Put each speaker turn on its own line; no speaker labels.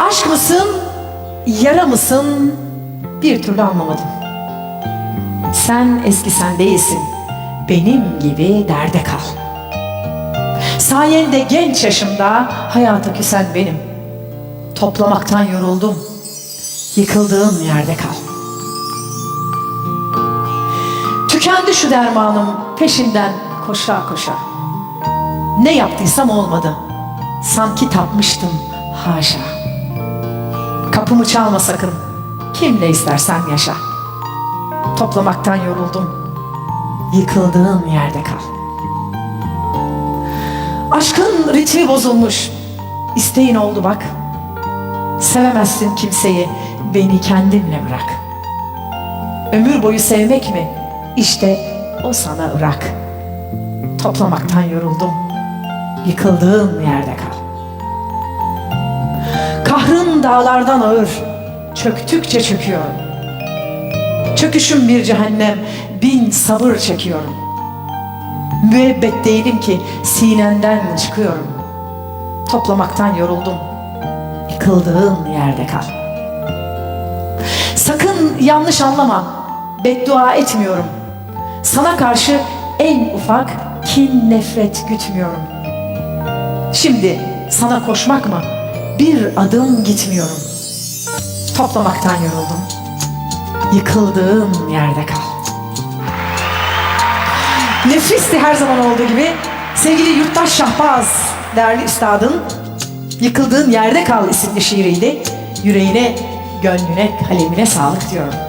Aşk mısın, yara mısın bir türlü anlamadım. Sen eski sen değilsin. Benim gibi derde kal. Sayende genç yaşımda hayata küsen benim. Toplamaktan yoruldum. Yıkıldığım yerde kal. Tükendi şu dermanım peşinden koşa koşa. Ne yaptıysam olmadı. Sanki tapmıştım haşa. Kapımı çalma sakın. Kimle istersen yaşa. Toplamaktan yoruldum. Yıkıldığım yerde kal. Aşkın ritmi bozulmuş. İsteğin oldu bak. Sevemezsin kimseyi. Beni kendinle bırak. Ömür boyu sevmek mi? İşte o sana ırak. Toplamaktan yoruldum. Yıkıldığım yerde kal. Dağlardan ağır. Çöktükçe çöküyorum. Çöküşüm bir cehennem. Bin sabır çekiyorum. Müebbet değilim ki sinenden çıkıyorum. Toplamaktan yoruldum. Yıkıldığım yerde kal. Sakın yanlış anlama. Beddua etmiyorum. Sana karşı en ufak kin nefret gütmüyorum. Şimdi sana koşmak mı? Bir adım gitmiyorum. Toplamaktan yoruldum. Yıkıldığım yerde kal. Nefisti her zaman olduğu gibi sevgili Yurttaş Şahbaz değerli üstadın Yıkıldığın Yerde Kal isimli şiiriydi. Yüreğine, gönlüne, kalemine sağlık diyorum.